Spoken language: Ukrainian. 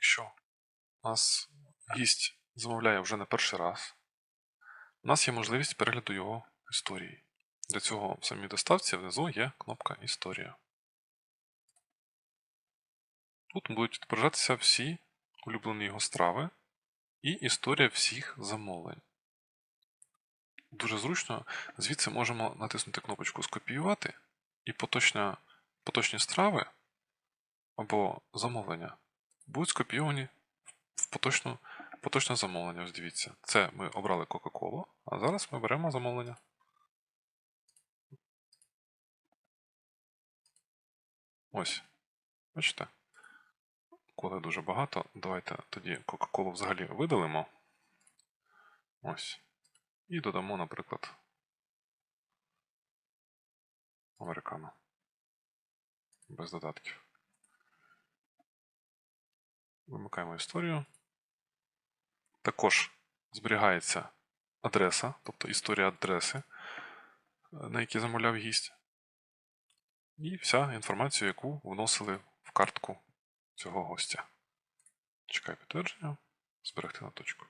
якщо у нас гість замовляє вже не перший раз, у нас є можливість перегляду його історії. Для цього в самій доставці внизу є кнопка Історія. Тут будуть відображатися всі улюблені його страви і історія всіх замовлень. Дуже зручно, звідси можемо натиснути кнопочку Скопіювати і поточні страви або замовлення будуть скопійовані в поточну, поточне замовлення. Дивіться. Це ми обрали Coca-Cola, а зараз ми беремо замовлення. Ось. Бачите? Коли дуже багато, давайте тоді Coca-Cola взагалі видалимо. Ось. І додамо, наприклад, американо. Без додатків. Вимикаємо історію. Також зберігається адреса, тобто історія адреси, е, на якій замовляв гість. І вся інформація, яку вносили в картку цього гостя. Чекаю підтвердження. Зберегти на точку.